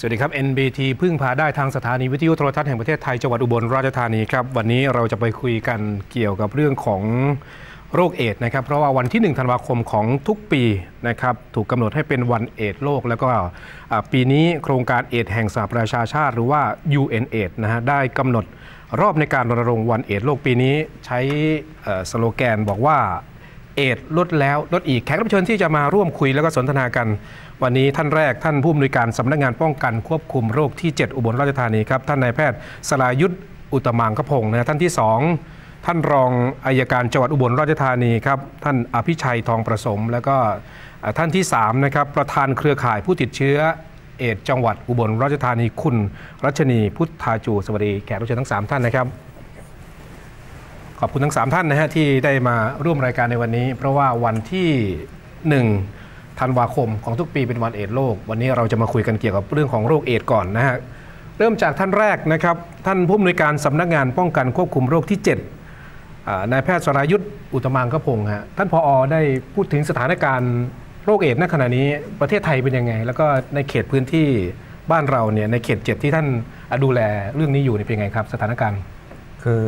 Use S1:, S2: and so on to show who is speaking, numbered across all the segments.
S1: สวัสดีครับ NBT พึ่งพาได้ทางสถานีวิทยุโทรทัศน์แห่งประเทศไทยจังหวัดอุบลราชธานีครับ วันนี้เราจะไปคุยกันเกี่ยวกับเรื่องของโรคเอดส์นะครับ เพราะว่าวันที่ 1 ธันวาคมของทุกปีนะครับถูกกำหนดให้เป็นวันเอดส์โลก แล้วก็ปีนี้โครงการเอดส์แห่งสหประชาชาติ หรือว่า UN AIDS นะฮะได้กำหนดรอบในการรณรงค์วันเอดส์โลกปีนี้ใช้สโลแกนบอกว่าเอดส์ลดแล้วลดอีกแขกรับเชิญที่จะมาร่วมคุยแล้วก็สนทนากัน วันนี้ท่านแรกท่านผู้อำนวยการสำนักงานป้องกันควบคุมโรคที่ 7 อุบลราชธานีครับ ท่านนายแพทย์สรายุทธอุตมังคพงศ์นะท่านที่ 2 ท่านรองอายการจังหวัดอุบลราชธานีครับท่านอภิชัยทองประสม แล้วก็ท่านที่3นะครับประธานเครือข่ายผู้ติดเชื้อเอดจังหวัดอุบลราชธานีคุณ รัชนีพุทธาจูสวัสดีแขกรับเชิญทั้งสามท่านนะครับ ขอบคุณทั้ง 3 ท่านนะฮะที่ได้มาร่วมรายการในวันนี้ เพราะว่าวันที่ 1 ธันวาคมของทุกปีเป็นวันเอดโลก วันนี้เราจะมาคุยกันเกี่ยวกับเรื่องของโรคเอดก่อนนะฮะเริ่มจากท่านแรกนะครับ ท่านผู้อำนวยการสำนักงานป้องกันควบคุมโรคที่ 7นายแพทย์สรายุทธอุตมังคพงศ์ฮะท่านพออได้พูดถึงสถานการณ์โรคเอดณขณะนี้ประเทศไทยเป็นยังไง แล้วก็ในเขตพื้นที่บ้านเราเนี่ยในเขตเจ็ดที่ท่านดูแลเรื่องนี้อยู่เป็นยังไงครับ สถานการณ์
S2: คือ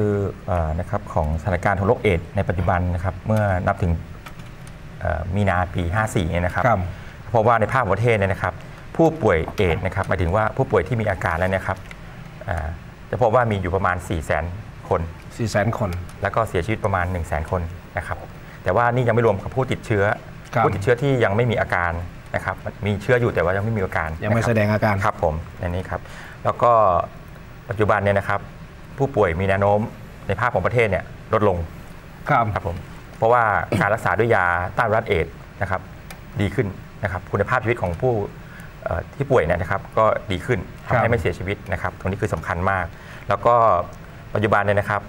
S2: อนะครับของสถานการณ์ของโรคเอดในปัจจุบันนะครับเมื่อนับถึง มีนาปี 54เนี่ยนะครับ
S1: ครับ
S2: เพราะว่าในภาคประเทศเนี่ยนะครับ ผู้ป่วยเอดส์นะครับหมายถึงว่าผู้ป่วยที่มีอาการแล้วเนะครับอ่าจะพบว่ามีอยู่ประมาณ 4 0 0 0 0 0 คน
S1: 4 0 0 0 0 0 คน
S2: แล้วก็เสียชีวิตประมาณ 1 0 0 0 0 0 คนนะครับ แต่ว่านี่ยังไม่รวมกับผู้ติดเชื้อ
S1: ครับ
S2: ผู้ติดเชื้อที่ยังไม่มีอาการนะครับ มีเชื้ออยู่แต่ว่ายังไม่มีอาการ
S1: ยังไม่
S2: นะครับ
S1: แสดงอาการ
S2: ครับผมในนี้ครับ แล้วก็ปัจจุบันเนี่ยนะครับ ผู้ป่วยมีแนวโน้มในภาพของประเทศเนี่ยลดลง
S1: ครับ
S2: ครับผม เพราะว่าการรักษาด้วยยาต้านไวรัสเอดส์นะครับดีขึ้นนะครับคุณภาพชีวิตของผู้เอ่อที่ป่วยเนี่ยนะครับก็ดีขึ้น
S1: ครับ
S2: ทำให้ไม่เสียชีวิตนะครับตรงนี้คือสำคัญมาก แล้วก็ปัจจุบันเนี่ยนะครับ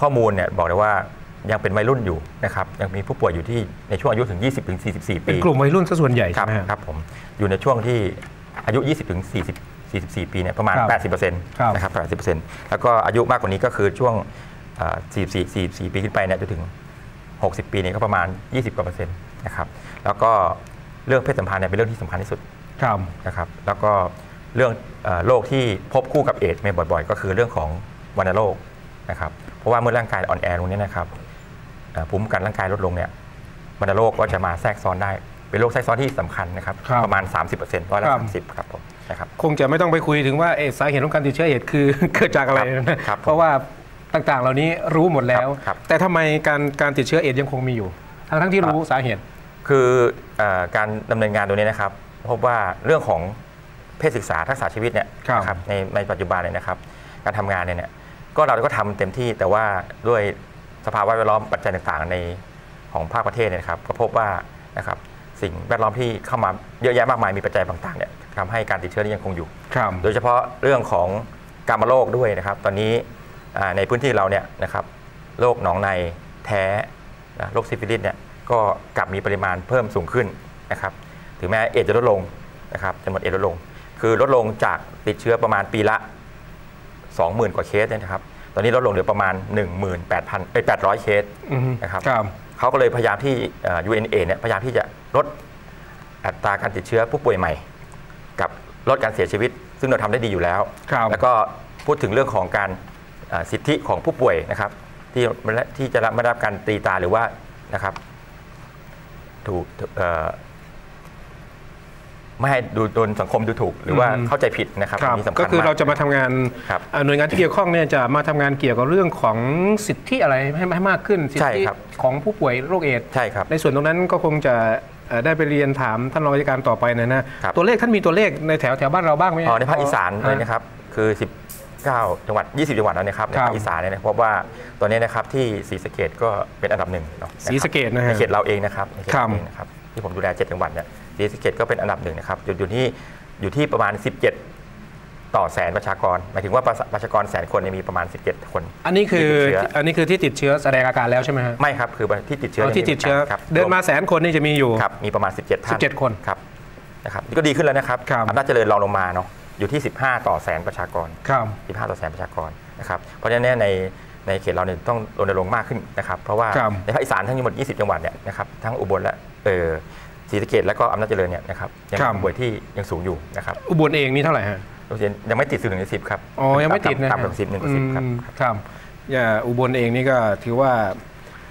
S2: ข้อมูลเนี่ยบอกเลยว่ายังเป็นวัยรุ่นอยู่นะครับยังมีผู้ป่วยอยู่ที่ในช่วงอายุถึง 20ถึง44 ปี
S1: เป็นกลุ่มวัยรุ่นซะส่วนใหญ่
S2: ค
S1: ใช่
S2: รับ
S1: ไหมฮะ
S2: ครับผมอยู่ในช่วงที่อายุ 20ถึง40 44 ปีเนี่ยประมาณ
S1: ครับ
S2: 80%
S1: ครับ
S2: นะครับ80%แล้วก็อายุมากกว่านี้ก็คือช่วงเอ่อ44 44 ปีขึ้นไปเนี่ยจนถึง 60 ปีเนี่ยก็ประมาณ 20กว่าเปอร์เซ็นต์นะครับแล้วก็เรื่องเพศสัมพันธ์เนี่ยเป็นเรื่องที่สำคัญที่สุด
S1: ครับ
S2: นะครับ แล้วก็เรื่องเอ่อโรคที่พบคู่กับเอดส์บ่อยๆ ก็คือเรื่องของวัณโรคนะครับเพราะว่าเมื่อร่างกายอ่อนแอลงเนี้นะครับเอ่อภูมิคุ้มกันร่างกายลดลงเนี่ยวัณโรคก็จะมาแทรกซ้อนได้เป็นโรคแทรกซ้อนที่สำคัญนะครับ
S1: ครับ
S2: ประมาณ 30%ร้อยละ
S1: ครับ
S2: สามสิบครับผมนะครับ
S1: คงจะไม่ต้องไปคุยถึงว่าเอ๊ะสาเหตุของการติดเชื้อเอดส์คือเกิดจากอะไร
S2: ครับ
S1: นะครับเพราะว่า ต่างๆ เหล่านี้รู้หมดแล้ว
S2: ครับครับ
S1: แต่ทำไมการการติดเชื้อเอดส์ยังคงมีอยู่ ทั้งทั้งๆที่รู้สาเหตุ
S2: คือเออการดำเนินงานตัวนี้นะครับ พบว่าเรื่องของเพศศึกษาทักษะชีวิตเนี่ย
S1: ครับ
S2: นะครับในในปัจจุบันเนี่ยนะครับ การทำงานเนี่ยเนี่ยก็เราก็ทำเต็มที่แต่ว่าด้วยสภาวะแวดล้อมปัจจัยต่างๆ ในของภาคประเทศเนี่ยนะครับก็พบว่านะครับสิ่งแวดล้อมที่เข้ามาเยอะแยะมากมายมีปัจจัยต่างๆเนี่ยทำให้การติดเชื้อนี้ยังคงอยู่
S1: ครับ
S2: โดยเฉพาะเรื่องของการมาโรคด้วยนะครับ ตอนนี้อ่า ในพื้นที่เราเนี่ยนะครับโรคหนองในแท้นะโรคซิฟิลิสเนี่ยก็กลับมีปริมาณเพิ่มสูงขึ้นนะครับถึงแม้เอดส์จะลดลงนะครับจำนวนเอดส์ลดลง คือลดลงจากติดเชื้อประมาณปีละ 20,000 กว่าเคสเนี่ยนะครับตอนนี้ลดลงเหลือประมาณ 18,000เอ้ย800 เคส
S1: อือฮึ
S2: นะครับ
S1: ครับ
S2: เขาก็เลยพยายามที่เอ่อ UNA เนี่ยพยายามที่จะลดอัตราการติดเชื้อผู้ป่วยใหม่ กับลดการเสียชีวิต ซึ่งเราทำได้ดีอยู่แล้ว
S1: ครับ
S2: แล้วก็พูดถึงเรื่องของการเอ่อ สิทธิของผู้ป่วยนะครับ ที่ที่จะไม่ได้รับการตีตาหรือว่านะครับถูกเอ่อไม่ให้ดูโดนสังคมดูถูกหรือว่า
S1: อืม
S2: เข้าใจผิดนะครับ
S1: ครับ
S2: อันนี้สำคัญ
S1: ก็คือ
S2: มาก
S1: เราจะมาทำงาน
S2: ครับ
S1: อ่าหน่วยงานที่เกี่ยวข้องเนี่ยจะมาทำงานเกี่ยวกับเรื่องของสิทธิอะไรให้ให้มากขึ้นสิท
S2: ใช่
S1: ธิ
S2: ครับ
S1: ของผู้ป่วยโรคเอดส์
S2: ใช่ครับ
S1: ในส่วนตรงนั้นก็คงจะเอ่อได้ไปเรียนถามท่านรองราชการต่อไปนะนะครับตัวเลขท่านมีตัวเลขในแถวแถวบ้านเราบ้างไหม
S2: อ๋อในภาคอีสานเลย
S1: ฮ
S2: นะครับคือ 19 จังหวัด 20 จังหวัดแล้วนะครับใน
S1: ครับ
S2: ภาคอีสานเนี่ยนะพบว่าตอนนี้นะครับที่ศรีสะเกดก็เป็นอันดับหนึ่งเนาะ
S1: ศรีสะเกษนะฮะ
S2: ในเขตเราเองนะครับในเขต
S1: ครับ
S2: เราเองนะครับที่ผมดูแล 7 จังหวัดเนี่ยศรีสะเกดก็เป็นอันดับหนึ่งนะครับอยู่อยู่ที่อยู่ที่ประมาณ 17ต่อแสนประชากรหมายถึงว่าประประชากรแสนคนเนี่ยมีประมาณ 17 คน
S1: อันนี้คือ
S2: ที่ติดเชื้อ
S1: อันนี้คือที่ติดเชื้อแสดงอาการแล้วใช่ไหมฮะ
S2: ไม่ครับคือที่ติดเชื้อ
S1: อ๋อที่ติดเชื้อ
S2: ครับ
S1: เดินมาแสนคนนี่จะมีอยู่
S2: ครับมีประมาณ 17ท่าน
S1: 17 คน
S2: ครับนะครับนี่ก็ดีขึ้นแล้วนะครับ
S1: ครับ
S2: อำนาจเจริญรองลงมาเนาะ อยู่ที่ 15 ต่อแสนประชากร
S1: ครับ
S2: 15 ต่อแสนประชากรนะครับเพราะฉะนั้นเนี่ยในในเขตเราเนี่ยต้องรณรงค์มากขึ้นนะครับ เพราะว่า
S1: ครับ
S2: ในภาคอีสานทั้งหมด 20 จังหวัดเนี่ยนะครับทั้งอุบลและเออศศรีสะเกดและก็อำนาจเจริญเนี่ยนะครับยัง
S1: ครับ
S2: มีผู้ป่วยที่ยังสูงอยู่นะครับ
S1: อุบลเองนี่เท่าไหร่ฮะ
S2: โรงเรียนยังไม่ติดสิบหนึ่งในสิบครับ
S1: อ๋อ ยังไม่ติดนะ
S2: ต่ำกว่าสิบหนึ่งสิบครับ
S1: อืมครับอย่าอุบลเองนี่ก็ถือว่า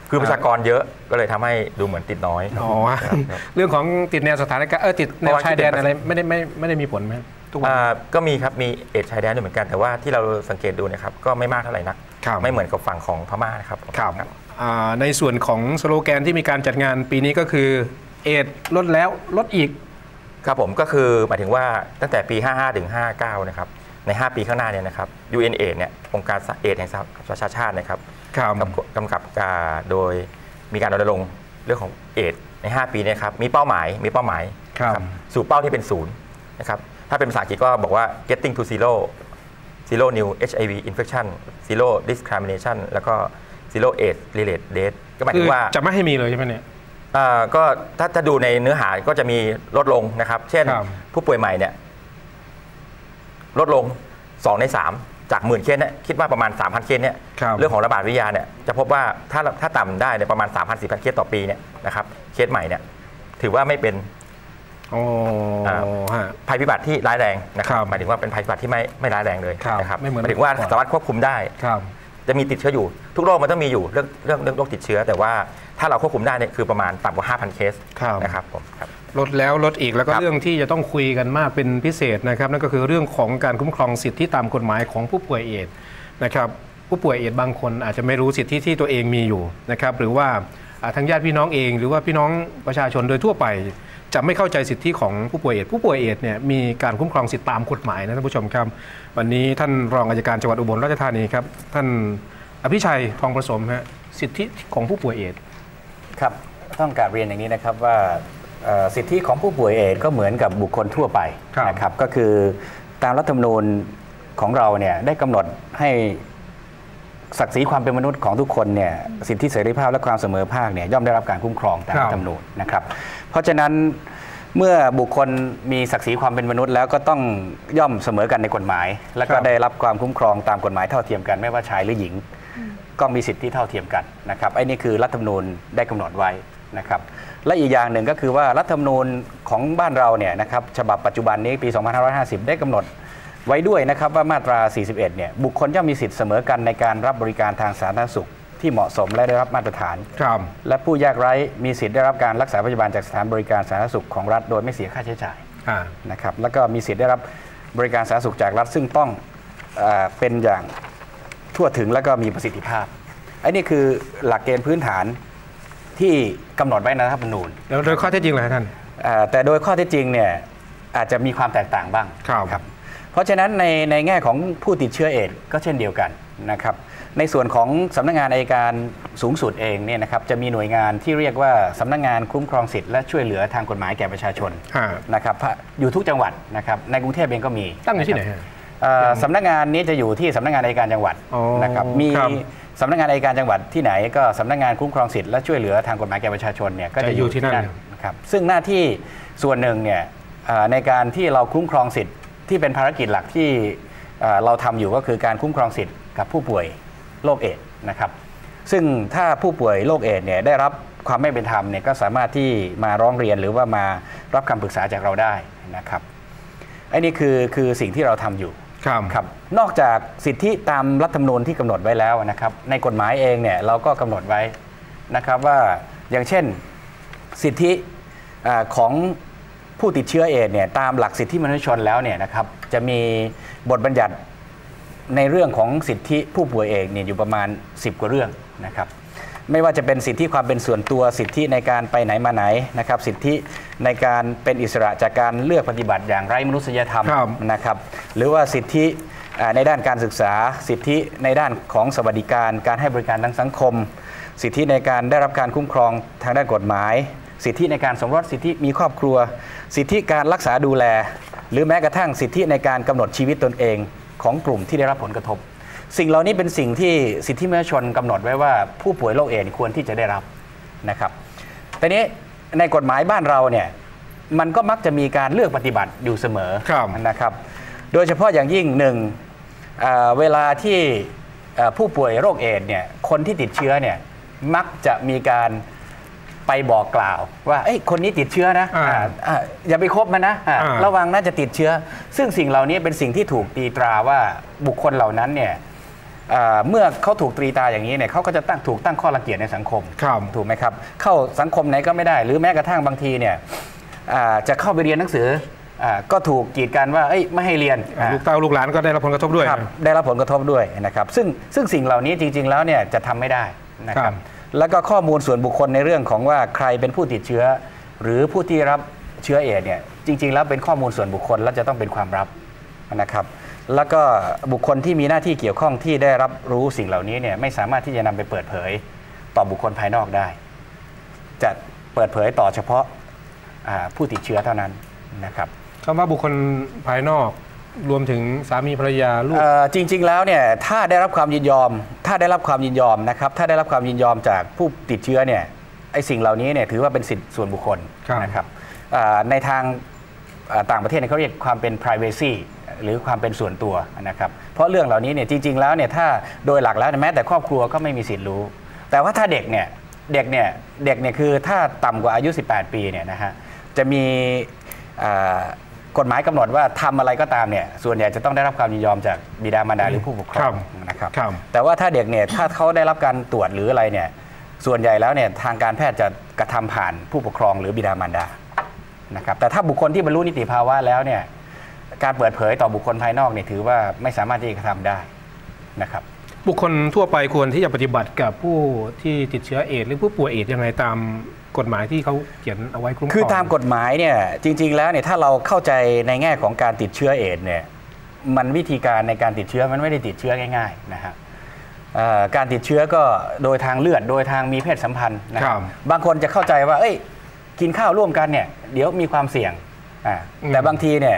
S2: คือประชากรเยอะก็เลยทำให้ดูเหมือนติดน้อยครับ
S1: อ๋อ
S2: ครับครับ
S1: เรื่องของติดแนวสถานการณ์เออติดแนวชายแดนอะไรไม่ได้ไม่ไม่ได้มีผลไหม ทุกวัน
S2: อ่าก็มีครับมีเอดชายแดนด้วยเหมือนกันแต่ว่าที่เราสังเกตดูเนะครับก็ไม่มากเท่าไหร่นัก
S1: ครับ
S2: ไม่เหมือนกับฝั่งของพม่านะครับ
S1: ครับอ่าในส่วนของสโลแกนที่มีการจัดงานปีนี้ก็คือเอดลดแล้วลดอีก
S2: ครับผมก็คือหมายถึงว่าตั้งแต่ปี 55 ถึง 59 นะครับ ใน 5 ปีข้างหน้าเนี่ยนะครับ UNA เนี่ยองค์การเอดแห่งสหประชาชาตินะครับ
S1: ครับ
S2: กำกับกำกับการโดยมีการรณรงค์เรื่องของเอดใน 5 ปีเนยครับมีเป้าหมายมีเป้าหมาย
S1: ครับ
S2: นะสู่เป้าที่เป็นศูนย์นะครับ ถ้าเป็นภาษาอังกฤษก็บอกว่า getting to zero zero new HIV infection zero discrimination แล้วก็ zero AIDS related death ก็หมาย
S1: คื
S2: ถึ
S1: อง
S2: ว่า
S1: จะไม่ให้มีเลยใช่ไหมเนี่ย
S2: อ่าก็ถ้าจะดูในเนื้อหาก็จะมีลดลงนะครับ เช่น
S1: ครับ
S2: ผู้ป่วยใหม่เนี่ยลดลง 2 ใน 3 จากหมื่นเคสเนี่ยคิดว่าประมาณ 3,000 เคสเนี่ย
S1: ครับ
S2: เรื่องของระบาดวิทยาเนี่ยจะพบว่าถ้าถ้าต่ำได้เนี่ยประมาณ 3,000 4,000 เคสต่อปีเนี่ยนะครับเคสใหม่เนี่ยถือว่าไม่เป็น
S1: โอ้
S2: อ่า
S1: ฮะ
S2: ภัยพิบัติที่ร้ายแรงนะค
S1: ครั
S2: รับบหมายถึงว่าเป็นภัยพิบัติที่ไม่ไม่ร้ายแรงเลย
S1: ครับ
S2: นะครับ
S1: ไม่เหมือน
S2: หมายถึงว่า
S1: ก่อน
S2: สามารถควบคุมได้
S1: ครับ
S2: จะมีติดเชื้ออยู่ ทุกโรคมันต้องมีอยู่เรื่องเรื่องเรื่องโรคติดเชื้อ แต่ว่าถ้าเราควบคุมได้เนี่ยคือประมาณต่ำกว่า 5,000 เคส
S1: ครับ
S2: นะครับผมครับ
S1: ลดแล้วลดอีกแล้วก็
S2: ครับ
S1: เรื่องที่จะต้องคุยกันมากเป็นพิเศษนะครับนั่นก็คือเรื่องของการคุ้มครองสิทธิตามกฎหมายของผู้ป่วยเอดส์นะครับผู้ป่วยเอดส์บางคนอาจจะไม่รู้สิทธิที่ตัวเองมีอยู่นะครับหรือว่าอ่าทางญาติพี่น้องเอง หรือว่าพี่น้องประชาชนโดยทั่วไป จะไม่เข้าใจสิทธิของผู้ป่วยเอดส์ผู้ป่วยเอดส์เนี่ยมีการคุ้มครองสิทธิตามกฎหมายนะท่านผู้ชมครับ วันนี้ท่านรองอัยการจังหวัดอุบลราชธานีครับ ท่านอภิชัยทองประสมฮะสิทธิของผู้ป่วยเอดส์
S3: ครับต้องกราบเรียนอย่างนี้นะครับว่าเอ่อสิทธิของผู้ป่วยเอดส์ก็เหมือนกับบุคคลทั่วไป
S1: ครับ
S3: นะครับก็คือตามรัฐธรรมนูญของเราเนี่ยได้กำหนดให้ศักดิ์ศรีความเป็นมนุษย์ของทุกคนเนี่ยสิทธิเสรีภาพและความเสมอภาคเนี่ยย่อมได้รับการคุ้มครองตาม
S1: ครับ
S3: รัฐธรรมนูญนะครับ เพราะฉะนั้นเมื่อบุคคลมีศักดิ์ศรีความเป็นมนุษย์ แล้วก็ต้องย่อมเสมอกันในกฎหมาย และก็ได้รับความคุ้มครองตามกฎหมายเท่าเทียมกัน ไม่ว่าชายหรือหญิง ก็มีสิทธิเท่าเทียมกันนะครับไอ้นี่คือรัฐธรรมนูญได้กำหนดไว้นะครับและอีกอย่างหนึ่งก็คือว่ารัฐธรรมนูญของบ้านเราเนี่ยนะครับฉบับปัจจุบันนี้ปี 2550 ได้กำหนดไว้ด้วยนะครับว่ามาตรา 41 เนี่ยบุคคลย่อมมีสิทธิเสมอกันในการรับบริการทางสาธารณสุข ที่เหมาะสมและได้รับมาตรฐาน
S1: ครับ
S3: และผู้ยากไร้มีสิทธิ์ได้รับการรักษาพยาบาลจากสถานบริการสาธารณสุขของรัฐ โดยไม่เสียค่าใช้จ่าย
S1: อ่า
S3: นะครับแล้วก็มีสิทธิ์ได้รับบริการสาธารณสุขจากรัฐซึ่งต้องเออเป็นอย่างทั่วถึงและก็มีประสิทธิภาพไอ้นี่คือหลักเกณฑ์พื้นฐานที่กำหนดไว้ในรัฐธรรมนูญ
S1: แล้วโดยข้อเท็จจริงอะไรท่าน
S3: เอ่อแต่โดยข้อเท็จจริงเนี่ยอาจจะมีความแตกต่างบ้าง
S1: ครับ
S3: เพราะฉะนั้นในในแง่ของผู้ติดเชื้อเอดส์ก็เช่นเดียวกัน นะครับในส่วนของสำนักงานอายการสูงสุดเองเนี่ยนะครับจะมีหน่วยงานที่เรียกว่าสำนักงานคุ้มครองสิทธิและช่วยเหลือทางกฎหมายแก่ประชาชน
S1: ฮะ
S3: นะครับพะอยู่ทุกจังหวัดนะครับในกรุงเทพเองก็มี
S1: ตั้งอยู่ที่ไหน
S3: นะครับ
S1: ฮะ
S3: เอ่อสำนักงานนี้จะอยู่ที่สำนักงานอัยการจังหวัด
S1: อ๋อ
S3: นะครับมี
S1: ครับ
S3: สำนักงานอัยการจังหวัดที่ไหน ก็สำนักงานคุ้มครองสิทธิและช่วยเหลือทางกฎหมายแก่ประชาชนเนี่ยก็
S1: จะ
S3: จะ
S1: อ
S3: อยู่ยู่
S1: ที่
S3: ที่
S1: นั่
S3: นั่
S1: น
S3: นนะครับซึ่งหน้าที่ส่วนหนึ่งเนี่ยเอ่อในการที่เราคุ้มครองสิทธิ์ที่เป็นภารกิจหลักที่เอ่อเราทำอยู่ก็คือการคุ้มครองสิทธิ์ กับผู้ป่วยโรคเอดส์นะครับ ซึ่งถ้าผู้ป่วยโรคเอดส์เนี่ยได้รับความไม่เป็นธรรมเนี่ยก็สามารถที่มาร้องเรียนหรือว่ามารับคำปรึกษาจากเราได้นะครับไอ้นี่คือคือสิ่งที่เราทำอยู่
S1: ครับ
S3: ครับ นอกจากสิทธิตามรัฐธรรมนูญที่กำหนดไว้แล้วนะครับ ในกฎหมายเองเนี่ยเราก็กำหนดไว้นะครับว่าอย่างเช่นสิทธิอาของผู้ติดเชื้อเอดส์เนี่ยตามหลักสิทธิมนุษยชนแล้วเนี่ยนะครับจะมีบทบัญญัติ ในเรื่องของสิทธิผู้ป่วยเอดส์เนี่ยอยู่ประมาณ 10 กว่าเรื่องนะครับไม่ว่าจะเป็นสิทธิความเป็นส่วนตัวสิทธิในการไปไหนมาไหนนะครับ สิทธิในการเป็นอิสระจากการเลือกปฏิบัติอย่างไร้มนุษยธรรม
S1: ครับ
S3: นะครับ หรือว่าสิทธิอ่าในด้านการศึกษา สิทธิในด้านของสวัสดิการ การให้บริการทางสังคม สิทธิในการได้รับการคุ้มครองทางด้านกฎหมาย สิทธิในการสมรสสิทธิมีครอบครัว สิทธิการรักษาดูแล หรือแม้กระทั่งสิทธิในการกำหนดชีวิตตนเอง ของกลุ่มที่ได้รับผลกระทบ สิ่งเหล่านี้เป็นสิ่งที่สิทธิมนุษยชนกำหนดไว้ว่าผู้ป่วยโรคเอดส์ควรที่จะได้รับนะครับแต่นี้ในกฎหมายบ้านเราเนี่ยมันก็มักจะมีการเลือกปฏิบัติอยู่เสมอ
S1: ครับ
S3: นะครับ โดยเฉพาะอย่างยิ่งหนึ่งเอ่อเวลาที่เอ่อผู้ป่วยโรคเอดส์เนี่ยคนที่ติดเชื้อเนี่ยมักจะมีการ ไปบอกกล่าวว่าเอ้ยคนนี้ติดเชื้อนะ
S1: อ่า
S3: อ่าอ่าอย่าไปคบมันนะอ่า
S1: อ่า
S3: ระวังน่าจะติดเชื้อ ซึ่งสิ่งเหล่านี้เป็นสิ่งที่ถูกตีตราว่าบุคคลเหล่านั้นเนี่ยอ่าเมื่อเขาถูกตรีตราอย่างนี้เนี่ยเขาก็จะตั้งถูกตั้งข้อรังเกียจในสังคม
S1: ครับ
S3: ถูกไหมครับ เข้าสังคมไหนก็ไม่ได้ หรือแม้กระทั่งบางทีเนี่ยอ่าจะเข้าไปเรียนหนังสืออาก็ถูกกีดกันว่าเอ้ยไม่ให้เรียนอ่า
S1: ลูกเต้าลูกหลานก็ได้รับผลกระทบด้วย
S3: ครับได้รับผลกระทบด้วยนะครับซึ่งซึ่งสิ่งเหล่านี้จริง ๆ แล้วเนี่ยจะทำไม่ได้นะค
S1: ครั
S3: รับบ แล้วก็ข้อมูลส่วนบุคคลในเรื่องของว่าใครเป็นผู้ติดเชื้อ หรือผู้ที่รับเชื้อเอดเนี่ยจริง ๆ แล้วเป็นข้อมูลส่วนบุคคลและจะต้องเป็นความลับนะครับ แล้วก็บุคคลที่มีหน้าที่เกี่ยวข้องที่ได้รับรู้สิ่งเหล่านี้เนี่ยไม่สามารถที่จะนำไปเปิดเผยต่อบุคคลภายนอกได้ จะเปิดเผยต่อเฉพาะผู้ติดเชื้อเท่านั้นนะครับ
S1: คำว่าบุคคลภายนอก รวมถึงสามีภรรยาลูก
S3: เอ่อจริง ๆ แล้วเนี่ยถ้าได้รับความยินยอม ถ้าได้รับความยินยอมนะครับถ้าได้รับความยินยอมจากผู้ติดเชื้อเนี่ยไอ้สิ่งเหล่านี้เนี่ยถือว่าเป็นสิทธิส่วนบุคคล
S1: ครับ
S3: นะครับเอ่อในทางเอ่อต่างประเทศเนี่ยเขาเรียกความเป็น privacy หรือความเป็นส่วนตัวนะครับเพราะเรื่องเหล่านี้เนี่ยจริง ๆ แล้วเนี่ยถ้าโดยหลักแล้วแม้แต่ครอบครัวก็ไม่มีสิทธิ์รู้ แต่ว่าถ้าเด็กเนี่ยเด็กเนี่ยเด็กเนี่ยคือถ้าต่ำกว่าอายุ 18 ปีเนี่ยนะฮะจะมีเอ่อ กฎหมายกำหนดว่าทำอะไรก็ตามเนี่ยส่วนใหญ่จะต้องได้รับความยินยอมจากบิดามารดาหรือผู้ปกคร
S1: ครั
S3: อง
S1: บ
S3: นะครับ
S1: ครับ
S3: แต่ว่าถ้าเด็กเนี่ยถ้าเขาได้รับการตรวจหรืออะไรเนี่ยส่วนใหญ่แล้วเนี่ยทางการแพทย์จะกระทำผ่านผู้ปกครองหรือบิดามารดานะครับแต่ถ้าบุคคลที่บรรลุนิติภาวะแล้วเนี่ยการเปิดเผยต่อบุคคลภายนอกเนี่ยถือว่าไม่สามารถที่จะกระทำได้นะครับ
S1: บุคคลทั่วไปควรที่จะปฏิบัติกับผู้ที่ติดเชื้อเอดส์หรือผู้ป่วยเอดส์ยังไงตามกฎหมายที่เขาเขียนเอาไว้คุ้มครอง
S3: คือตามกฎหมายเนี่ยจริง ๆ แล้วเนี่ยถ้าเราเข้าใจในแง่ของการติดเชื้อเอดส์เนี่ยมันวิธีการในการติดเชื้อมันไม่ได้ติดเชื้อง่ายๆนะฮะเอ่อการติดเชื้อก็โดยทางเลือดโดยทางมีเพศสัมพันธ์นะค
S1: ครั
S3: รับบบางคนจะเข้าใจว่า เอ้ย กินข้าวร่วมกันเนี่ย เดี๋ยวมีความเสี่ยงอ่า
S1: อืม
S3: แต่บางทีเนี่ย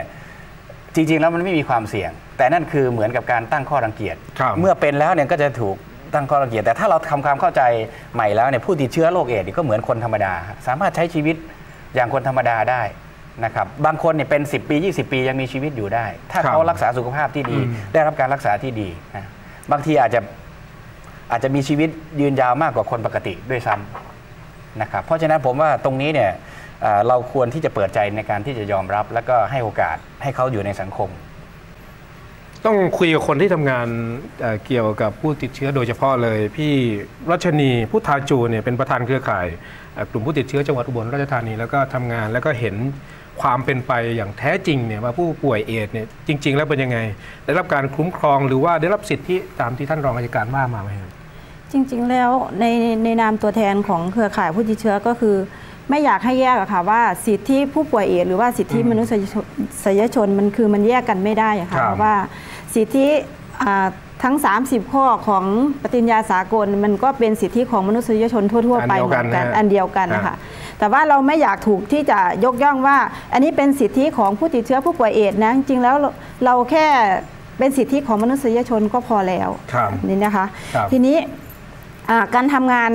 S3: จริง ๆ แล้วมันไม่มีความเสี่ยง แต่นั่นคือเหมือนกับการตั้งข้อรังเกียจ
S1: ครับ
S3: เมื่อเป็นแล้วเนี่ยก็จะถูกตั้งข้อรังเกียจแต่ถ้าเราทำความเข้าใจใหม่แล้วเนี่ยผู้ติดเชื้อโรคเอดส์นี่ก็เหมือนคนธรรมดา สามารถใช้ชีวิตอย่างคนธรรมดาได้นะครับบางคนเนี่ยเป็น 10 ปี 20 ปียังมีชีวิตอยู่ได้ ถ้า
S1: ครับ
S3: เขารักษาสุขภาพที่ดี
S1: อืม
S3: ได้รับการรักษาที่ดีนะบางทีอาจจะอาจจะมีชีวิตยืนยาวมากกว่าคนปกติด้วยซ้ำนะครับเพราะฉะนั้นผมว่าตรงนี้เนี่ยเอ่อเราควรที่จะเปิดใจในการที่จะยอมรับ แล้วก็ให้โอกาสให้เขาอยู่ในสังคม
S1: ต้องคุยกับคนที่ทำงานเอ่อเกี่ยวกับผู้ติดเชื้อโดยเฉพาะเลย พี่รัชนีพุทธาจูเนี่ยเป็นประธานเครือข่ายเอ่อกลุ่มผู้ติดเชื้อจังหวัดอุบลราชธานีแล้วก็ทำงานแล้วก็เห็นความเป็นไปอย่างแท้จริงเนี่ยว่าผู้ป่วยเอดส์เนี่ยจริง ๆ แล้วเป็นยังไง ได้รับการคุ้มครองหรือว่าได้รับสิทธิตามที่ท่านรองอัยการว่ามาไหมครับ
S4: จริง ๆ แล้วในในนามตัวแทนของเครือข่ายผู้ติดเชื้อก็คือ ไม่อยากให้แยกอะค่ะว่าสิทธิผู้ป่วยเอดส์หรือว่าสิทธิ
S1: อืม
S4: มนุษยชนษยชนมันคือมันแยกกันไม่ได้อะ
S1: ครั
S4: ค่ะ
S1: บ
S4: เพราะว่า สิทธิอ่าทั้ง 30 ข้อของปฏิญญาสากล มันก็เป็นสิทธิของมนุษยชนทั่ว ๆ ไปเหมือนกันอันเดียวกันนะคะแต่ว่าเราไม่อยากถูกที่จะยกย่องว่า อันนี้เป็นสิทธิของผู้ติดเชื้อผู้ป่วยเอดส์นะจริงๆแล้วเราเราแค่เป็นสิทธิของมนุษยชนก็พอแล้ว
S1: ครับ
S4: นี่นะคะ
S1: ครับ
S4: ทีนี้อ่าการทำงาน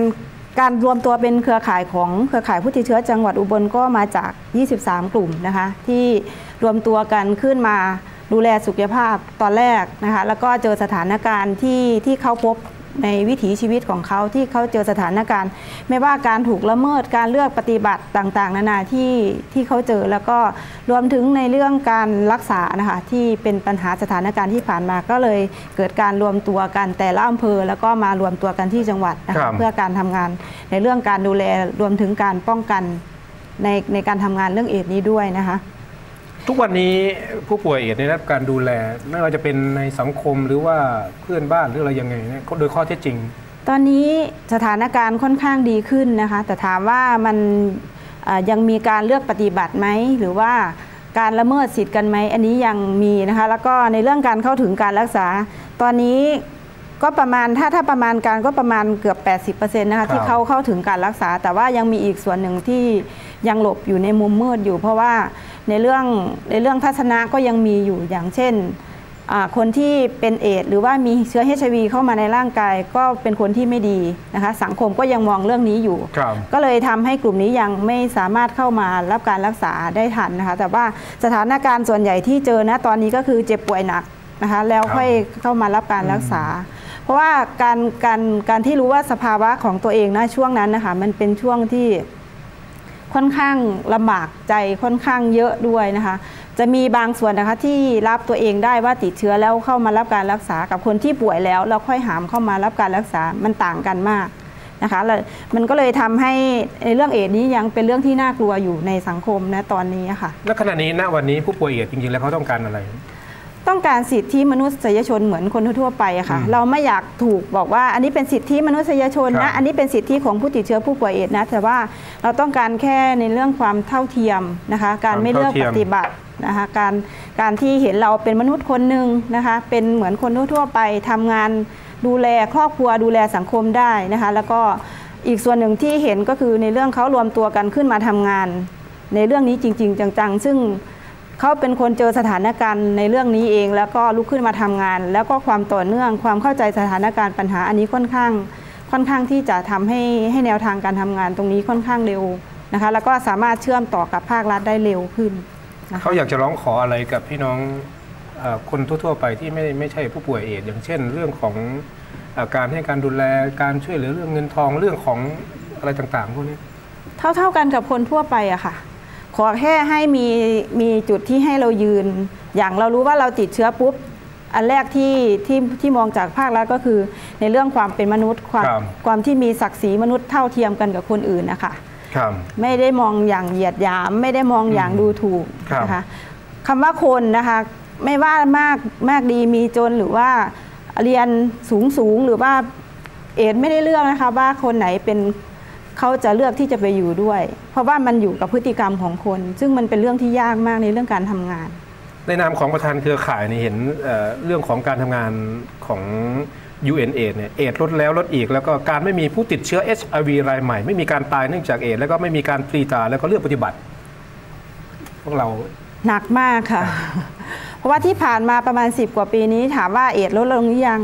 S4: การรวมตัวเป็นเครือข่ายของเครือข่ายผู้ติดเชื้อจังหวัดอุบลก็มาจาก 23 กลุ่มนะคะที่รวมตัวกันขึ้นมา ดูแลสุขภาพตอนแรกนะคะแล้วก็เจอสถานการณ์ที่ที่เขาพบในวิถีชีวิตของเขาที่เขาเจอสถานการณ์ ไม่ว่าการถูกละเมิดการเลือกปฏิบัติต่างๆ นานาที่ที่เขาเจอแล้วก็รวมถึงในเรื่องการรักษานะคะที่เป็นปัญหาสถานการณ์ที่ผ่านมาก็เลยเกิดการรวมตัวกันแต่ละอำเภอ แล้วก็มารวมตัวกันที่จังหวัดนะ
S1: ครั
S4: คะ
S1: บ
S4: เพื่อการทำงานในเรื่องการดูแลรวมถึงการป้องกันในในการทำงานเรื่องเอดส์นี้ด้วยนะคะ
S1: ทุกวันนี้ผู้ป่วยเอดส์ได้รับการดูแลไม่ว่าจะเป็นในสังคมหรือว่าเพื่อนบ้านหรืออะไรยังไงเนี่ยโดยข้อเท็จจริง
S4: ตอนนี้สถานการณ์ค่อนข้างดีขึ้นนะคะ แต่ถามว่ามันเอ่อยังมีการเลือกปฏิบัติไหมหรือว่าการละเมิดสิทธิ์กันไหมอันนี้ยังมีนะคะ แล้วก็ในเรื่องการเข้าถึงการรักษา ตอนนี้ก็ประมาณถ้าถ้าประมาณการก็ประมาณเกือบ 80%นะ
S1: ครั
S4: คะ
S1: บ
S4: ที่เขาเข้าถึงการรักษา แต่ว่ายังมีอีกส่วนหนึ่งที่ยังหลบอยู่ในมุมมืดอยู่ เพราะว่า ในเรื่องในเรื่องทัศนะก็ยังมีอยู่อย่างเช่นอ่าคนที่เป็นเอดส์หรือว่ามีเชื้อ HIV เข้ามาในร่างกายก็เป็นคนที่ไม่ดีนะคะสังคมก็ยังมองเรื่องนี้อยู่
S1: ครับ
S4: ก็เลยทำให้กลุ่มนี้ยังไม่สามารถเข้ามารับการรักษาได้ทันนะคะแต่ว่าสถานการณ์ส่วนใหญ่ที่เจอนะตอนนี้ก็คือเจ็บป่วยหนักนะคะแล้ว
S1: ครับ
S4: ค่อยเข้ามารับการรักษา เพราะว่าการการการที่รู้ว่าสภาวะของตัวเองนะช่วงนั้นนะคะมันเป็นช่วงที่ ค่อนข้างลำบากใจค่อนข้างเยอะด้วยนะคะ จะมีบางส่วนนะคะที่รับตัวเองได้ว่าติดเชื้อแล้วเข้ามารับการรักษากับคนที่ป่วยแล้วแล้วค่อยหามเข้ามารับการรักษามันต่างกันมากนะคะแล้วมันก็เลยทำให้ในเรื่องเอดนี้ยังเป็นเรื่องที่น่ากลัวอยู่ในสังคมนะตอนนี้ค่ะ
S1: และขณะนี้ณวันนี้ผู้ป่วยเอดจริงๆแล้วเขาต้องการอะไร
S4: ต้องการสิทธิมนุษยชนเหมือนคนทั่วๆไปอะค่ะ
S1: อืม
S4: เราไม่อยากถูกบอกว่า อันนี้เป็นสิทธิมนุษยชน
S1: ครั
S4: นะ
S1: บ
S4: อันนี้เป็นสิทธิของผู้ติดเชื้อผู้ป่วยเอดส์นะ แต่ว่าเราต้องการแค่ในเรื่องความเท่าเทียมนะคะ การไม่เลือกปฏิบัตินะคะการการที่เห็นเราเป็นมนุษย์คนหนึ่งนะคะ เป็นเหมือนคนทั่วๆไปทำงานดูแลครอบครัวดูแลสังคมได้นะคะ แล้วก็อีกส่วนหนึ่งที่เห็นก็คือในเรื่องเขารวมตัวกันขึ้นมาทำงาน ในเรื่องนี้จริง ๆ จังๆ ซึ่ง เขาเป็นคนเจอสถานการณ์ในเรื่องนี้เอง แล้วก็ลุกขึ้นมาทำงาน แล้วก็ความต่อเนื่องความเข้าใจสถานการณ์ปัญหาอันนี้ค่อนข้าง ค่อนข้างที่จะทำให้ให้แนวทางการทำงานตรงนี้ค่อนข้างเร็วนะคะ แล้วก็สามารถเชื่อมต่อกับภาครัฐได้เร็วขึ้นนะคะ
S1: เขาอยากจะร้องขออะไรกับพี่น้องเออคนทั่วๆไปที่ไม่ไม่ใช่ผู้ป่วยเอดส์อย่างเช่น เรื่องของเออการให้การดูแลการช่วยเหลือเรื่องเงินทองเรื่องของอะไรต่างๆพวกนี้
S4: เท่าเท่าๆกันกับคนทั่วไปอะค่ะ ขอแค่ให้มีมีจุดที่ให้เรายืน อย่างเรารู้ว่าเราติดเชื้อปุ๊บ อันแรกที่ที่ที่มองจากภาครัฐก็คือ ในเรื่องความเป็นมนุษย์ความ
S1: ครับ
S4: ความที่มีศักดิ์ศรีมนุษย์เท่าเทียมกันกับคนอื่นนะคะ
S1: ครับ
S4: ไม่ได้มองอย่างเหยียดหยาม ไม่ได้มองอย่างดูถูก
S1: ครับ
S4: นะคะคำว่าคนนะคะไม่ว่ามากมากดีมีจนหรือว่าเรียนสูงสูงหรือว่าเอดไม่ได้เลือกนะคะว่าคนไหนเป็น เขาจะเลือกที่จะไปอยู่ด้วย เพราะว่ามันอยู่กับพฤติกรรมของคน ซึ่งมันเป็นเรื่องที่ยากมากในเรื่องการทำงาน
S1: ในนามของประธานเครือข่ายนี่เห็นเอ่อเรื่องของการทำงานของ UN เอดเนี่ยเอดลดแล้วลดอีก แล้วก็การไม่มีผู้ติดเชื้อ HIV รายใหม่ ไม่มีการตายเนื่องจากเอดแล้วก็ไม่มีการตรีตราแล้วก็เลือกปฏิบัติ พวกเรา
S4: หนักมากค่ะ เพราะว่าที่ผ่านมาประมาณ 10 กว่าปีนี้ ถามว่าเอดส์ลดลงหรือยัง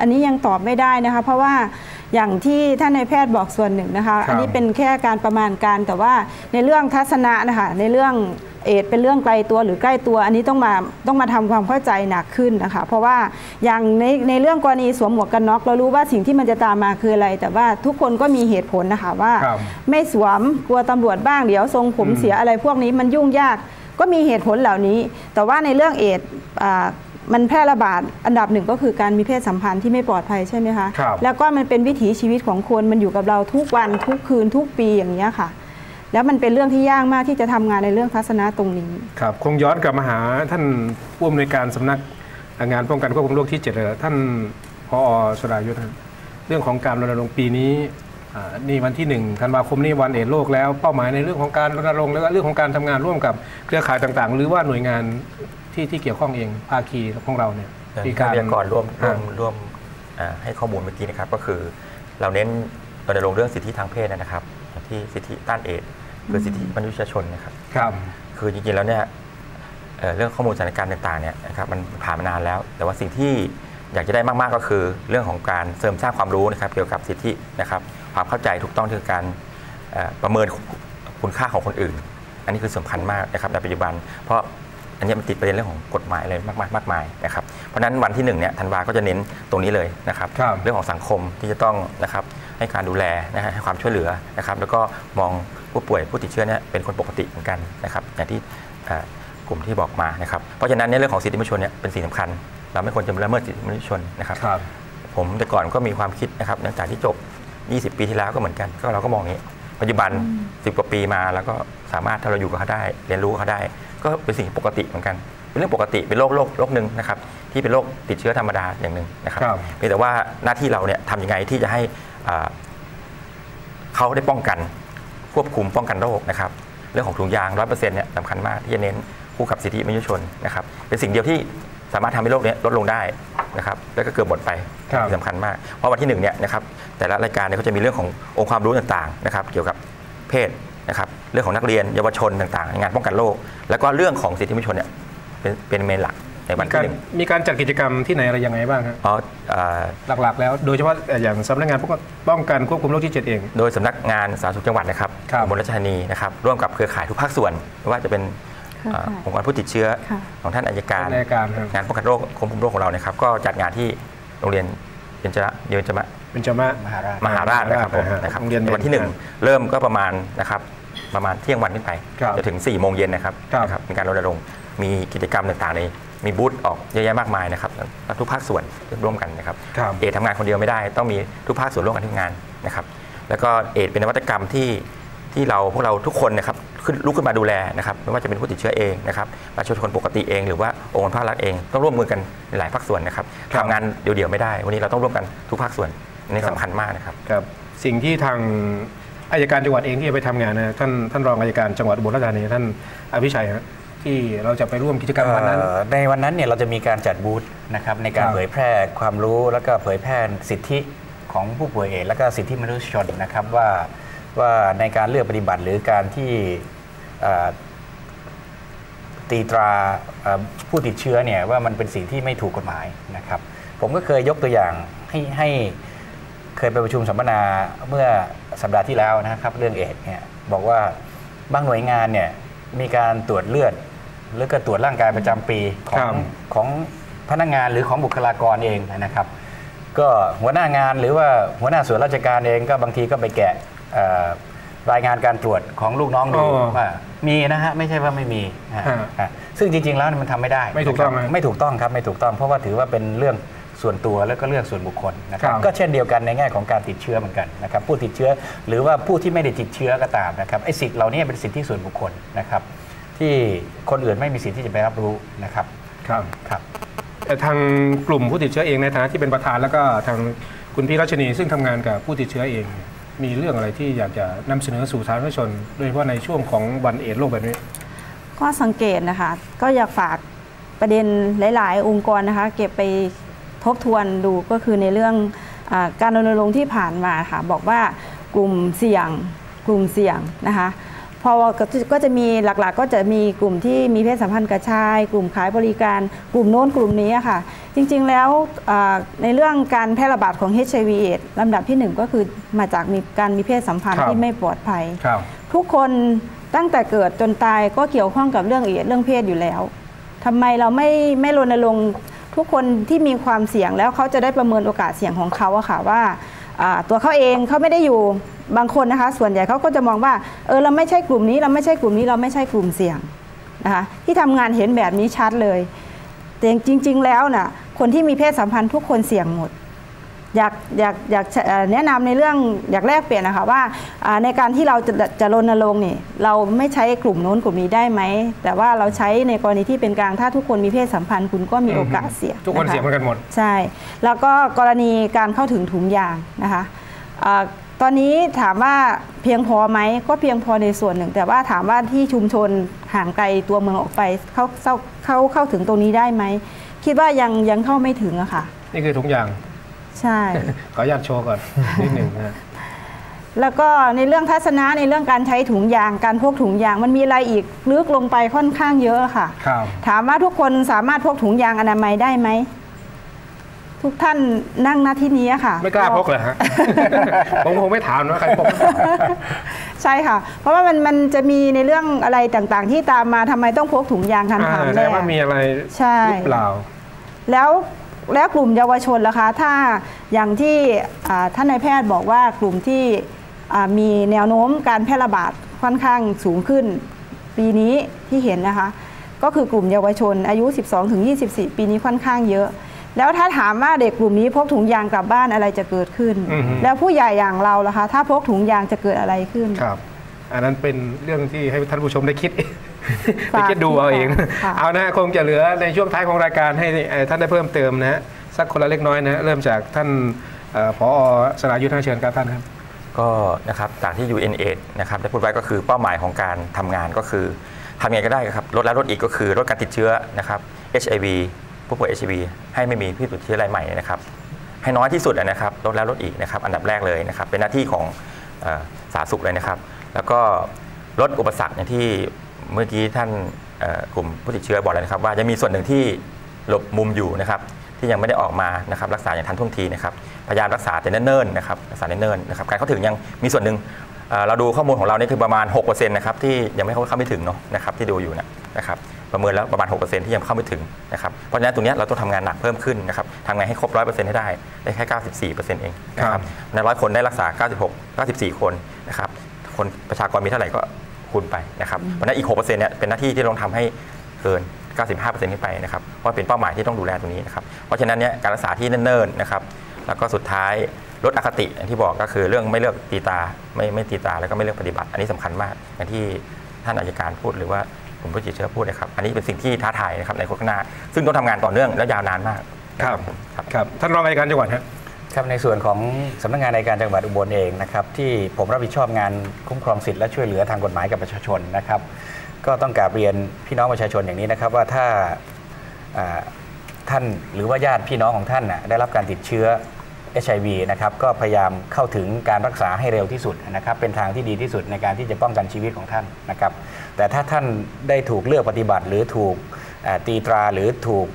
S4: อันนี้ยังตอบไม่ได้นะคะ เพราะว่า อย่างที่ท่านนายแพทย์บอกส่วนหนึ่งนะคะ
S1: ครับ
S4: อันนี้เป็นแค่การประมาณการแต่ว่าในเรื่องทัศนะนะคะในเรื่องเอดส์เป็นเรื่องไกลตัวหรือใกล้ตัวอันนี้ต้องมาต้องมาทำความเข้าใจหนักขึ้นนะคะ เพราะว่าอย่างในในเรื่องกรณีสวมหมวกกันน็อกเรารู้ว่าสิ่งที่มันจะตามมาคืออะไร แต่ว่าทุกคนก็มีเหตุผลนะคะว่า
S1: ครับ
S4: ไม่สวมกลัวตำรวจบ้างเดี๋ยวทรงผมเสียอะไรพวกนี้มันยุ่งยากก็มีเหตุผลเหล่านี้ แต่ว่าในเรื่องเอดส์อ่า มันแพร่ระบาดอันดับหนึ่งก็คือการมีเพศสัมพันธ์ที่ไม่ปลอดภัยใช่ไหมคะ
S1: ครับ
S4: แล้วก็มันเป็นวิถีชีวิตของคนมันอยู่กับเราทุกวันทุกคืนทุกปีอย่างนี้ยค่ะ แล้วมันเป็นเรื่องที่ยากมากที่จะทำงานในเรื่องทัศนะตรงนี้
S1: ครับคงย้อนกลับมาหาท่านผู้อำนวยการสำนักงานป้องกันควบคุมโรคที่เจ็ดเลยท่านพอสรายุทธครับเรื่องของการรณรงค์ปีนี้อ่านี่วันที่หนึ่งธันวาคมนี้วันเอดส์โลกแล้วเป้าหมายในเรื่องของการรณรงค์แล้วก็เรื่องของการทำงานร่วมกับเครือข่ายต่างๆ หรือว่าหน่วยงาน ที่ที่เกี่ยวข้องเองภาคีของเราเนี่ย
S2: อย่างที่วิทยากรร่วมร่วมร่วมอ่าให้ข้อมูลเมื่อกี้นะครับ ก็คือเราเน้นรณรงค์เรื่องสิทธิทางเพศนะครับอย่างที่สิทธิต้านเอดส์คือสิทธิมนุษยชนนะครับ
S1: ครับ
S2: คือจริงๆแล้วเนี่ยเอ่อเรื่องข้อมูลสถานการณ์ต่างๆเนี่ยนะครับมันผ่านมานานแล้ว แต่ว่าสิ่งที่อยากจะได้มากๆก็คือ เรื่องของการเสริมสร้างความรู้นะครับ เกี่ยวกับสิทธินะครับ ความเข้าใจถูกต้องที่การเอ่อประเมินคุณค่าของคนอื่น อันนี้คือสำคัญมากนะครับในปัจจุบัน เพราะ อันนี้มันติดประเด็นเรื่องของกฎหมายอะไรมากมายมากมายนะครับเพราะฉะนั้นวันที่หนึ่งเนี่ยธันวาก็จะเน้นตรงนี้เลยนะครับ
S1: ครับ
S2: เรื่องของสังคมที่จะต้องนะครับให้การดูแลนะฮะให้ความช่วยเหลือนะครับ แล้วก็มองผู้ป่วยผู้ติดเชื้อเนี่ยเป็นคนปกติเหมือนกันนะครับอย่างที่เอ่อกลุ่มที่บอกมานะครับเพราะฉะนั้นเนี่ยเรื่องของสิทธิมนุษยชนเนี่ยเป็นสิ่งสำคัญ เราไม่ควรจะละเมิดสิทธิมนุษยชนนะครับ
S1: ครับ
S2: ผมแต่ก่อนก็มีความคิดนะครับหลังจากที่จบ 20 ปีที่แล้วก็เหมือนกัน ก็เราก็มองอย่างนี้ปัจจุบัน 10 กว่าปีมาแล้วก็สามารถถ้าเราอยู่กับเขาได้ เรียนรู้กับเขาได้ ก็เป็นสิ่งปกติเหมือนกัน เป็นเรื่องปกติเป็นโรคโรคโรคหนึ่งนะครับที่เป็นโรคติดเชื้อธรรมดาอย่างหนึ่งนะครับ
S1: ครับ
S2: เพียงแต่ว่าหน้าที่เราเนี่ยทำยังไงที่จะให้อ่าเขาได้ป้องกันควบคุมป้องกันโรคนะครับเรื่องของถุงยาง100%เนี่ยสำคัญมากที่จะเน้นคู่กับสิทธิมนุษยชนนะครับเป็นสิ่งเดียวที่สามารถทำให้โรคเนี้ลดลงได้นะครับแล้วก็เกือบหมดไป
S1: ครับ
S2: ที่สำคัญมาก เพราะวันที่หนึ่งเนี่ยนะครับแต่ละรายการเนี่ยเขาจะมีเรื่องขององค์ความรู้ต่างๆนะครับเกี่ยวกับเพศนะครับ เรื่องของนักเรียนเยาวชนต่างๆ งานป้องกันโรคแล้วก็เรื่องของสิทธิมนุษยชนเนี่ยเป็นเป็นเมนหลักในวัน
S1: มีการ
S2: ที่หนึ่ง
S1: มีการจัดกิจกรรมที่ไหนอะไรยังไงบ้างครับ
S2: เพราะเอ่อ
S1: หลักๆ แล้วโดยเฉพาะอย่างสำนักงานป้องกันควบคุมโรคที่เจ็ดเอง
S2: โดยสำนักงานสาธารณสุขจังหวัดนะครับ
S1: ครับ
S2: อุบลราชธานีนะครับร่วมกับเครือข่ายทุกภาคส่วนไม่ว่าจะเป็น
S4: เครือข่าย
S2: เอ่อองค์กรผู้ติดเชื้อ
S4: ค่ะ
S2: ของท่านอายการ
S1: ในการครับ
S2: งานป้องกันโรคควบคุมโรคของเราเนี่ยครับก็จัดงานที่โรงเรียนเบญจระเบญจมะ
S1: เป็นจามะ
S3: มหาราช
S2: มหาราชนะครับผม
S1: อ่า
S2: นะครับ
S1: โรงเรียน
S2: ในวันที่หนึ่งเริ่มก็ประมาณนะครับ ประมาณเที่ยงวันขึ้นไป
S1: ครับ
S2: จนถึง4ี่โมงเย็นนะครับ
S1: ครับ
S2: นะครับเป็นการรณรงค์มีกิจกรรมต่างๆในมีบูธออกเยอะแยะมากมายนะครับแล้วทุกภาคส่วนร่วมกันนะครับ
S1: ครับ
S2: เอดทำงานคนเดียวไม่ได้ต้องมีทุกภาคส่วนร่วมกันทำงานนะครับแล้วก็เอดเป็นนวัตกรรมที่ที่เราพวกเราทุกคนนะครับขึ้นลุกขึ้นมาดูแลนะครับไม่ว่าจะเป็นผู้ติดเชื้อเองนะครับประชาชนปกติเองหรือว่าองค์กรภาครัฐเองต้องร่วมมือกันหลายภาคส่วนนะครับ
S1: ครับ
S2: ทำงานเดี่ยวๆไม่ได้ วันนี้เราต้องร่วมกันทุกภาคส่วนอันนี่
S1: ครับ
S2: สำคัญมากนะครับ
S1: ครับสิ่งที่ทาง อายการจังหวัดเองที่จะไปทำงานนะท่านท่านรองอายการจังหวัดอุบลราชธานีท่านอภิชัยฮะที่เราจะไปร่วมกิจกรรมวันนั้น
S3: เอ่อในวันนั้นเนี่ยเราจะมีการจัดบูธนะครับในการ
S1: ครับ
S3: เผยแพร่ความรู้แล้วก็เผยแพร่สิทธิของผู้ป่วยเอดส์แล้วก็สิทธิมนุษยชนนะครับว่าว่าในการเลือกปฏิบัติหรือการที่เอ่อตีตราเอ่อผู้ติดเชื้อเนี่ยว่ามันเป็นสิ่งที่ไม่ถูกกฎหมายนะครับ ผมก็เคยยกตัวอย่างให้ให้เคยไปประชุมสัมมนาเมื่อ สัปดาห์ที่แล้วนะครับเรื่องเอดส์เนี่ยบอกว่าบางหน่วยงานเนี่ยมีการตรวจเลือดหรือก็ตรวจร่างกายประจำปีขอ
S1: ครั
S3: ง
S1: บ
S3: ของพนักงานหรือของบุคลากรเองนะครับ ก็หัวหน้างานหรือว่าหัวหน้าส่วนราชการเองก็บางทีก็ไปแกะเอ่อรายงานการตรวจของลูกน้องดู
S1: อ๋อ
S3: ว่ามีนะฮะไม่ใช่ว่าไม่มีฮะ
S1: ฮะ
S3: ฮะซึ่งจริง ๆ แล้วมันทำไม่ได้
S1: ไม่ถูกต้อง
S3: นะครับ
S1: นะ
S3: ไม่ถูกต้องครับไม่ถูกต้อง เพราะว่าถือว่าเป็นเรื่อง ส่วนตัวแล้วก็เรื่องส่วนบุคคลนะครับ
S1: ครับ
S3: ก็เช่นเดียวกันในแง่ของการติดเชื้อเหมือนกันนะครับผู้ติดเชื้อหรือว่าผู้ที่ไม่ได้ติดเชื้อก็ตามนะครับไอ้สิทธิ์เหล่านี้เป็นสิทธิส่วนบุคคลนะครับ ที่คนอื่นไม่มีสิทธิ์ที่จะไปรับรู้นะครับ
S1: ครับ
S3: ครับ
S1: แต่ทางกลุ่มผู้ติดเชื้อเองในฐานะที่เป็นประธานแล้วก็ทางคุณพี่รัชนีซึ่งทำงานกับผู้ติดเชื้อเอง มีเรื่องอะไรที่อยากจะนำเสนอสู่สาธารณชน โดยเฉพาะในช่วงของวันเอดส์โลกแบบนี้
S4: ก็สังเกตนะคะ ก็อยากฝากประเด็นหลาย ๆ องค์กรนะคะ เก็บไป ทบทวนดูก็คือในเรื่องอาการรณรงค์ที่ผ่านมาค่ะบอกว่ากลุ่มเสี่ยงกลุ่มเสี่ยงนะคะพอก็จะก็จะมีหลักๆก็จะมีกลุ่มที่มีเพศสัมพันธ์กับชาย กลุ่มขายบริการ กลุ่มโน้นกลุ่มนี้อะค่ะ จริงๆแล้วอ่าในเรื่องการแพร่ระบาดของ HIV เอดส์ลำดับที่หนึ่งก็คือมาจากมีการมีเพศสัมพันธ์
S1: ครับ
S4: ที่ไม่ปลอดภัย
S1: ครับ
S4: ทุกคนตั้งแต่เกิดจนตายก็เกี่ยวข้องกับเรื่องเอดส์เรื่องเพศอยู่แล้วทำไมเราไม่ไม่รณรงค์ ทุกคนที่มีความเสี่ยงแล้วเขาจะได้ประเมินโอกาสเสี่ยงของเขาอะค่ะว่าตัวเขาเองเขาไม่ได้อยู่บางคนนะคะ ส่วนใหญ่เขาก็จะมองว่าเออเราไม่ใช่กลุ่มนี้เราไม่ใช่กลุ่มนี้เราไม่ใช่กลุ่มเสี่ยงนะคะที่ทำงานเห็นแบบนี้ชัดเลย แต่จริง ๆ แล้วน่ะคนที่มีเพศสัมพันธ์ทุกคนเสี่ยงหมด อยากอยากอยากเอ่อแนะนำในเรื่องอยากแลกเปลี่ยนนะคะว่าอ่าในการที่เราจะจะรณรงค์นี่เราไม่ใช้กลุ่มโน้นกลุ่มนี้ได้ไหม แต่ว่าเราใช้ในกรณีที่เป็นกลางถ้าทุกคนมีเพศสัมพันธ์คุณก็มีโอกาสเสี่ยง
S1: ทุกคนะะเสี่ยงเหมือนกันหมด
S4: ใช่ แล้วก็กรณีการเข้าถึงถุงยางนะคะอาตอนนี้ถามว่าเพียงพอไหมก็เพียงพอในส่วนหนึ่ง แต่ว่าถามว่าที่ชุมชนห่างไกลตัวเมืองออกไปเข้าเข้าเข้าเข้าถึงตรงนี้ได้ไหมคิดว่ายังยังเข้าไม่ถึงอะค่ะ
S1: นี่คือทุกอย่าง
S4: ใช่
S1: ขออนุญาตโชว์ก่อนนิดหนึ่งนะ
S4: แล้วก็ในเรื่องทัศนะในเรื่องการใช้ถุงยางการพกถุงยางมันมีอะไรอีกลึกลงไปค่อนข้างเยอะค่ะ
S1: ครับ
S4: ถามว่าทุกคนสามารถพกถุงยางอนามัยได้ไหมทุกท่านนั่งหน้าที่นี้ค่ะ
S1: ไม่กล้าพกเหรอฮะ ผมคงไม่ถามนะใครพก
S4: ใช่ค่ะ เพราะว่ามันมันจะมีในเรื่องอะไรต่างๆ ที่ตามมาทำไมต้องพกถุงยางทัน
S1: อ่า
S4: ถาม
S1: แส
S4: แร
S1: ด
S4: ก
S1: งว่ามีอะไร
S4: ใช่
S1: หรือเปล่า
S4: แล้ว แล้วกลุ่มเยาวชนล่ะคะ ถ้าอย่างที่อ่าท่านนายแพทย์บอกว่ากลุ่มที่อ่ามีแนวโน้มการแพร่ระบาดค่อนข้างสูงขึ้น ปีนี้ที่เห็นนะคะ ก็คือกลุ่มเยาวชนอายุ 12-24 ปีนี้ค่อนข้างเยอะแล้วถ้าถามว่าเด็กกลุ่มนี้พกถุงยางกลับบ้านอะไรจะเกิดขึ้น
S1: อือฮึ
S4: แล้วผู้ใหญ่อย่างเราล่ะคะ ถ้าพกถุงยางจะเกิดอะไรขึ้น
S1: ครับ อันนั้นเป็นเรื่องที่ให้ท่านผู้ชมได้คิด
S4: ฝาก
S1: ได้คิดดูเอาเอง
S4: ค่ะ
S1: เอานะคงจะเหลือในช่วงท้ายของรายการให้เอ่อท่านได้เพิ่มเติมนะฮะสักคนละเล็กน้อยนะฮะเริ่มจากท่านเอ่อผอสรายุทธนาเชิญครับท่านครับ
S2: ก็นะครับจากที่ UNAID นะครับได้พูดไว้ก็คือเป้าหมายของการทำงานก็คือทำยังไงก็ได้ครับลดแล้วลดอีกก็คือลดการติดเชื้อนะครับ HIV ผู้ป่วย HIV ให้ไม่มีผู้ติดเชื้อรายใหม่นะครับ ให้น้อยที่สุดนะครับลดแล้วลดอีกนะครับ อันดับแรกเลยนะครับ เป็นหน้าที่ของเอ่อสาธารณสุขเลยนะครับ แล้วก็ลดอุปสรรคอย่างที่ เมื่อกี้ท่านเอ่อกลุ่มผู้ติดเชื้อบอกเลยนะครับ ว่ายังมีส่วนหนึ่งที่หลบมุมอยู่นะครับ ที่ยังไม่ได้ออกมานะครับรักษาอย่างทันท่วงทีนะครับพยายามรักษาแต่เนิ่นๆนะครับรักษาเนิ่นๆนะครับการเข้าถึงยังมีส่วนหนึ่งเอ่อเราดูข้อมูลของเรานี่คือประมาณ6%นะครับที่ยังไม่เข้าเข้าไม่ถึงเนาะนะครับที่ดูอยู่นะนะครับประเมินแล้วประมาณ 6%ที่ยังเข้าไม่ถึงนะครับเพราะฉะนั้นตรงเนี้ยเราต้องทำงานหนักเพิ่มขึ้นนะครับทำไงให้ครบ 100%ให้ได้ได้แค่ 94%เองนะค
S1: ครั
S2: รับบในร้อยคนได้รักษา 96 94 คนนะครับคนประชากรมีเท่าไหร่ก็ คคูณไปนะครับเพราะฉะนั้นอีก 6%เนี่ยเป็นหน้าที่ที่ต้องทำให้เกิน 95%ขึ้นไปนะครับเพราะเป็นเป้าหมายที่ต้องดูแลตรงนี้นะครับเพราะฉะนั้นเนี่ยการรักษาที่เนิ่นๆนะครับแล้วก็สุดท้ายลดอคติอย่างที่บอกก็คือเรื่องไม่เลือกตีตาไม่ไม่ตีตาแล้วก็ไม่เลือกปฏิบัติ อันนี้สำคัญมากอย่างที่ท่านอายการพูดหรือว่าผมผู้ติดเชื้อพูดนะครับ อันนี้เป็นสิ่งที่ท้าทายนะครับในข้างหน้า ซึ่งต้องทำงานต่อเนื่องและยาวนานมาก
S1: ครับ
S2: ครับ
S1: ครับท่านรองอัยการจังหวัดฮะ
S3: ครับในส่วนของสำนักงานในการจังหวัดอุบลเองนะครับที่ผมรับผิดชอบงานคุ้มครองสิทธิและช่วยเหลือทางกฎหมายกับประชาชนนะครับ ก็ต้องกราบเรียนพี่น้องประชาชนอย่างนี้นะครับ ว่าถ้าท่านหรือว่าญาติพี่น้องของท่านได้รับการติดเชื้อ HIV นะครับก็พยายามเข้าถึงการรักษาให้เร็วที่สุดนะครับเป็นทางที่ดีที่สุดในการที่จะป้องกันชีวิตของท่านนะครับ แต่ถ้าท่านได้ถูกเลือกปฏิบัติหรือถูก ตีตราหรือถูก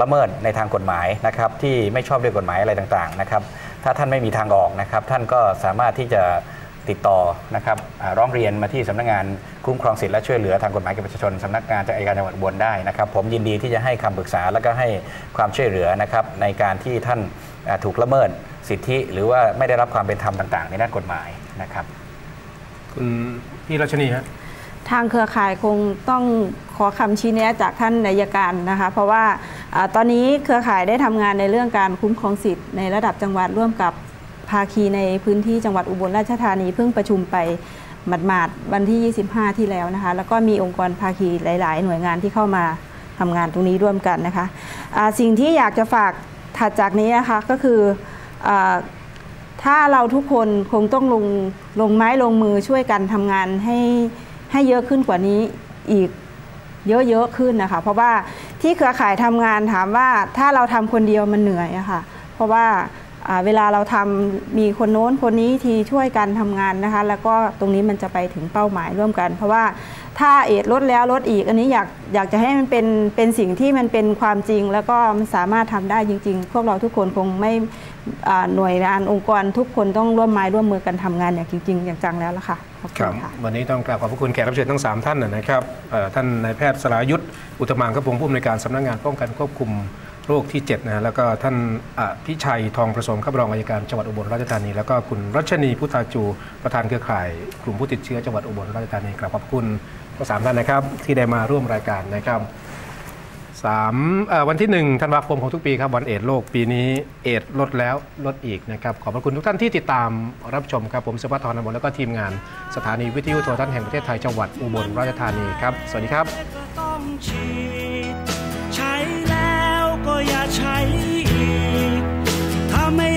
S3: ละเมิดในทางกฎหมายนะครับที่ไม่ชอบด้วยกฎหมายอะไรต่างๆนะครับถ้าท่านไม่มีทางออกนะครับ ท่านก็สามารถที่จะติดต่อนะครับร้องเรียนมาที่สำนักงานคุ้มครองสิทธิและช่วยเหลือทางกฎหมายแก่ประชาชนสำนักงานจากอัยการจังหวัดอุบลได้นะครับ ผมยินดีที่จะให้คำปรึกษาและก็ให้ความช่วยเหลือนะครับในการที่ท่านถูกละเมิดสิทธิ หรือว่าไม่ได้รับความเป็นธรรมต่าง ๆ ในด้านกฎหมายนะครับ
S1: คุณพี่รัชนีฮะ
S4: ทางเครือข่ายคงต้องขอคำชี้แนะจากท่านนายการนะคะ เพราะว่าอตอนนี้เครือข่ายได้ทำงานในเรื่องการคุ้มครองสิทธิ์ในระดับจังหวัดร่วมกับภาคีในพื้นที่จังหวัดอุบลราชธานีเพิ่งประชุมไปหมาดๆวันที่ 25 ที่แล้วนะคะ แล้วก็มีองค์กรภาคีหลาย ๆ หน่วยงานที่เข้ามาทำงานตรงนี้ร่วมกันนะคะอ่าสิ่งที่อยากจะฝากถัดจากนี้นะคะก็คืออถ้าเราทุกคนคงต้องลงลงไม้ลงมือช่วยกันทำงานให้ ให้เยอะขึ้นกว่านี้อีกเยอะๆขึ้นนะคะ เพราะว่าที่เครือข่ายทำงานถามว่าถ้าเราทำคนเดียวมันเหนื่อยอะค่ะเพราะว่าเวลาเราทำมีคนโน้นคนนี้ทีช่วยกันทำงานนะคะ แล้วก็ตรงนี้มันจะไปถึงเป้าหมายร่วมกัน เพราะว่าถ้าเอดลดแล้วลดอีก อันนี้อยากอยากจะให้มันเป็นเป็นสิ่งที่มันเป็นความจริง แล้วก็มันสามารถทำได้จริง ๆ พวกเราทุกคนคงไม่หน่วยงานองค์กรทุกคนต้องร่วมไม้ร่วมมือกันทำงานอย่างจริง ๆ อย่างจังแล้วล่ะค่ะ อบคุณค่ะ
S1: วันนี้ต้องกราบขอบพระคุณแขกรับเชิญทั้ง 3 ท่านนะครับเอ่อท่านนายแพทย์สรายุทธอุตตมังกพงศ์ผู้อำนวยการสำนักงานป้องกันควบคุมโรคที่7นะฮะแล้วก็ท่านอภิชัยทองประสมครับรองอัยการจังหวัดอุบลราชธานี แล้วก็คุณรัชนีพุทธาจูประธานเครือข่าย กลุ่มผู้ติดเชื้อจังหวัดอุบลราชธานีกราบขอบคุณทั้งสามท่านนะครับที่ได้มาร่วมรายการนะครับ สามวันที่ 1 ธันวาคมของทุกปีครับวันเอดโลก ปีนี้เอดลดแล้วลดอีกนะครับ ขอบพระคุณทุกท่านที่ติดตามรับชมครับ ผมสุภัทรนบลและก็ทีมงานสถานีวิทยุโทรทัศน์แห่งประเทศไทยจังหวัดอุบลราชธานีครับ สวัสดีครับ
S5: ใช้แล้วก็อย่าใช้ถ้าไม่